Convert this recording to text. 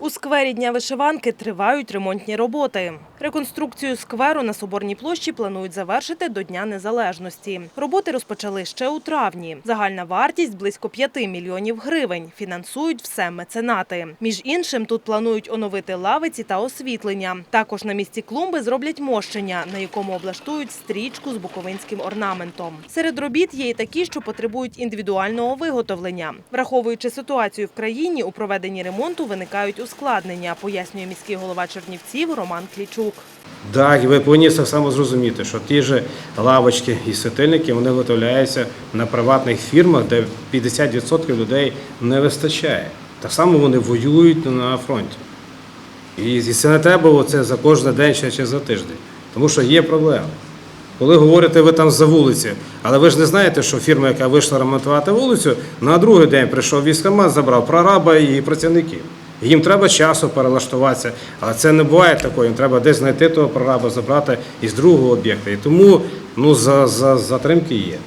У сквері Дня вишиванки тривають ремонтні роботи. Реконструкцію скверу на Соборній площі планують завершити до Дня Незалежності. Роботи розпочали ще у травні. Загальна вартість – близько 5 мільйонів гривень. Фінансують все меценати. Між іншим, тут планують оновити лавиці та освітлення. Також на місці клумби зроблять мощення, на якому облаштують стрічку з буковинським орнаментом. Серед робіт є і такі, що потребують індивідуального виготовлення. Враховуючи ситуацію в країні, у проведенні ремонту виникають ускладнення, пояснює міський голова Чернівців Роман Клічук. Так, ви повинні так само зрозуміти, що ті ж лавочки і світильники вони виготовляються на приватних фірмах, де 50% людей не вистачає. Так само вони воюють на фронті. І це не треба оце за кожен день чи за тиждень, тому що є проблеми. Коли говорите ви там за вулиці, але ви ж не знаєте, що фірма, яка вийшла ремонтувати вулицю, на другий день прийшов військомат, забрав прораба і працівників. Їм треба часу перелаштуватися, але це не буває такого. Їм треба десь знайти того прораба, забрати із другого об'єкта. І тому ну, за, за, затримки є.